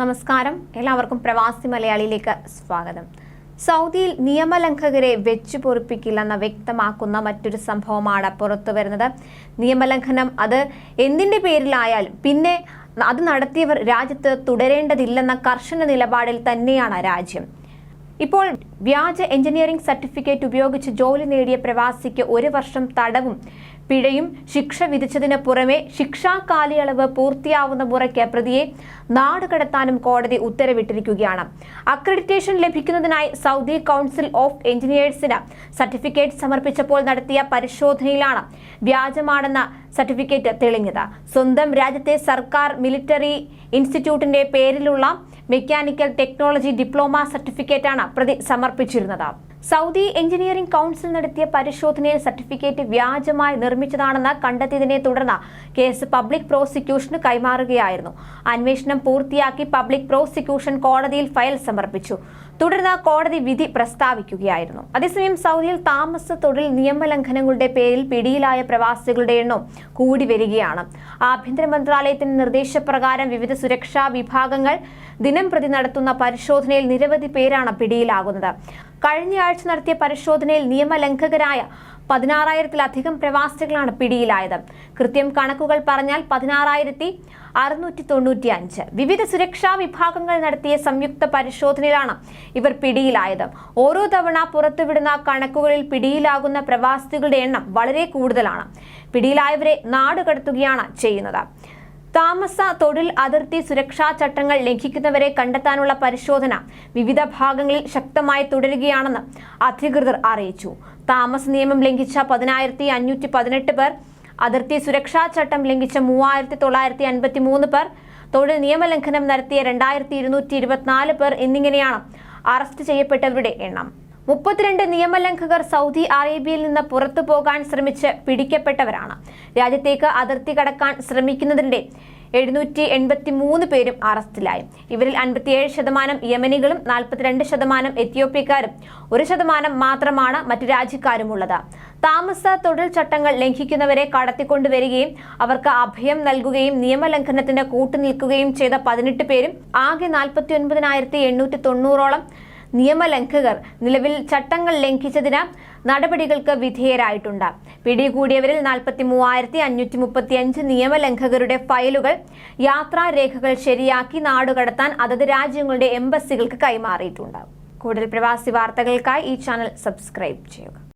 നമസ്കാരം. എല്ലാവർക്കും പ്രവാസി മലയാളിയിലേക്ക് സ്വാഗതം. സൗദിയിൽ നിയമലംഘകരെ വെച്ചു പൊറിപ്പിക്കില്ലെന്ന് വ്യക്തമാക്കുന്ന മറ്റൊരു സംഭവമാണ് പുറത്തു വരുന്നത്. നിയമലംഘനം അത് എന്തിന്റെ പേരിലായാലും പിന്നെ അത് നടത്തിയവർ രാജ്യത്ത് തുടരേണ്ടതില്ലെന്ന കർശന നിലപാടിൽ തന്നെയാണ് രാജ്യം. ഇപ്പോൾ വ്യാജ എഞ്ചിനീയറിംഗ് സർട്ടിഫിക്കറ്റ് ഉപയോഗിച്ച് ജോലി നേടിയ പ്രവാസിക്ക് ഒരു വർഷം തടവും പിഴയും ശിക്ഷ വിധിച്ചതിന് പുറമെ ശിക്ഷാ കാലയളവ് പൂർത്തിയാവുന്ന മുറയ്ക്ക് പ്രതിയെ നാടുകടത്താനും കോടതി ഉത്തരവിട്ടിരിക്കുകയാണ്. അക്രഡിറ്റേഷൻ ലഭിക്കുന്നതിനായി സൗദി കൗൺസിൽ ഓഫ് എഞ്ചിനീയേഴ്സിന് സർട്ടിഫിക്കറ്റ് സമർപ്പിച്ചപ്പോൾ നടത്തിയ പരിശോധനയിലാണ് വ്യാജമാണെന്ന സർട്ടിഫിക്കറ്റ് തെളിഞ്ഞത്. സ്വന്തം രാജ്യത്തെ സർക്കാർ മിലിറ്ററി ഇൻസ്റ്റിറ്റ്യൂട്ടിന്റെ പേരിലുള്ള മെക്കാനിക്കൽ ടെക്നോളജി ഡിപ്ലോമ സർട്ടിഫിക്കറ്റാണ് പ്രതി സമർപ്പിച്ചിരുന്നത്. സൗദി എഞ്ചിനീയറിംഗ് കൗൺസിൽ നടത്തിയ പരിശോധനയിൽ സർട്ടിഫിക്കറ്റ് വ്യാജമായി നിർമ്മിച്ചതാണെന്ന് കണ്ടെത്തിയതിനെ തുടർന്ന് കേസ് പബ്ലിക് പ്രോസിക്യൂഷന് കൈമാറുകയായിരുന്നു. അന്വേഷണം പൂർത്തിയാക്കി പബ്ലിക് പ്രോസിക്യൂഷൻ കോടതിയിൽ ഫയൽ സമർപ്പിച്ചു. തുടർന്ന് കോടതി വിധി പ്രസ്താവിക്കുകയായിരുന്നു. അതേസമയം സൗദിയിൽ താമസ തൊഴിൽ നിയമലംഘനങ്ങളുടെ പേരിൽ പിടിയിലായ പ്രവാസികളുടെ എണ്ണം കൂടി വരികയാണ്. ആഭ്യന്തര മന്ത്രാലയത്തിന്റെ നിർദ്ദേശപ്രകാരം വിവിധ സുരക്ഷാ വിഭാഗങ്ങൾ ദിനം പ്രതി നടത്തുന്ന പരിശോധനയിൽ നിരവധി പേരാണ് പിടിയിലാകുന്നത്. കഴിഞ്ഞയാഴ്ച നടത്തിയ പരിശോധനയിൽ നിയമലംഘകരായ പതിനാറായിരത്തിലധികം പ്രവാസികളാണ് പിടിയിലായത്. കൃത്യം കണക്കുകൾ പറഞ്ഞാൽ പതിനാറായിരത്തി അറുന്നൂറ്റി തൊണ്ണൂറ്റി അഞ്ച് വിവിധ സുരക്ഷാ വിഭാഗങ്ങൾ നടത്തിയ സംയുക്ത പരിശോധനയിലാണ് ഇവർ പിടിയിലായത്. ഓരോ തവണ പുറത്തുവിടുന്ന കണക്കുകളിൽ പിടിയിലാകുന്ന പ്രവാസികളുടെ എണ്ണം വളരെ കൂടുതലാണ്. പിടിയിലായവരെ നാടുകടത്തുകയാണ് ചെയ്യുന്നത്. താമസ തൊഴിൽ അതിർത്തി സുരക്ഷാ ചട്ടങ്ങൾ ലംഘിക്കുന്നവരെ കണ്ടെത്താനുള്ള പരിശോധന വിവിധ ഭാഗങ്ങളിൽ ശക്തമായി തുടരുകയാണെന്ന് അധികൃതർ അറിയിച്ചു. താമസ നിയമം ലംഘിച്ച പതിനായിരത്തി അഞ്ഞൂറ്റി പതിനെട്ട് പേർ അതിർത്തി സുരക്ഷാ ചട്ടം ലംഘിച്ച മൂവായിരത്തി തൊള്ളായിരത്തി അൻപത്തി മൂന്ന് പേർ തൊഴിൽ നിയമലംഘനം നടത്തിയ രണ്ടായിരത്തി ഇരുന്നൂറ്റി ഇരുപത്തിനാല് പേർ എന്നിങ്ങനെയാണ് അറസ്റ്റ് ചെയ്യപ്പെട്ടവരുടെ എണ്ണം. മുപ്പത്തിരണ്ട് നിയമലംഘകർ സൗദി അറേബ്യയിൽ നിന്ന് പുറത്തു പോകാൻ ശ്രമിച്ച് പിടിക്കപ്പെട്ടവരാണ്. രാജ്യത്തേക്ക് അതിർത്തി കടക്കാൻ ശ്രമിക്കുന്നതിനിടെ എഴുന്നൂറ്റി എൺപത്തി മൂന്ന് പേരും അറസ്റ്റിലായി. ഇവരിൽ അൻപത്തിയേഴ് ശതമാനം യമനികളും നാൽപ്പത്തിരണ്ട് ശതമാനം എത്യോപ്യക്കാരും ഒരു ശതമാനം മാത്രമാണ് മറ്റു രാജ്യക്കാരുമുള്ളത്. താമസ തൊഴിൽ ചട്ടങ്ങൾ ലംഘിക്കുന്നവരെ കടത്തിക്കൊണ്ടുവരികയും അവർക്ക് അഭയം നൽകുകയും നിയമലംഘനത്തിന് കൂട്ടുനിൽക്കുകയും ചെയ്ത പതിനെട്ട് പേരും ആകെ നാൽപ്പത്തി ഒൻപതിനായിരത്തി എണ്ണൂറ്റി തൊണ്ണൂറോളം നിയമലംഘകർ നിലവിൽ ചട്ടങ്ങൾ ലംഘിച്ചതിന് നടപടികൾക്ക് വിധേയരായിട്ടുണ്ട്. പിടികൂടിയവരിൽ നാൽപ്പത്തി മൂവായിരത്തി അഞ്ഞൂറ്റി മുപ്പത്തി അഞ്ച് നിയമലംഘകരുടെ ഫയലുകൾ യാത്രാരേഖകൾ ശരിയാക്കി നാടുകടത്താൻ അതത് രാജ്യങ്ങളുടെ എംബസികൾക്ക് കൈമാറിയിട്ടുണ്ട്. കൂടുതൽ പ്രവാസി വാർത്തകൾക്കായി ഈ ചാനൽ സബ്സ്ക്രൈബ് ചെയ്യുക.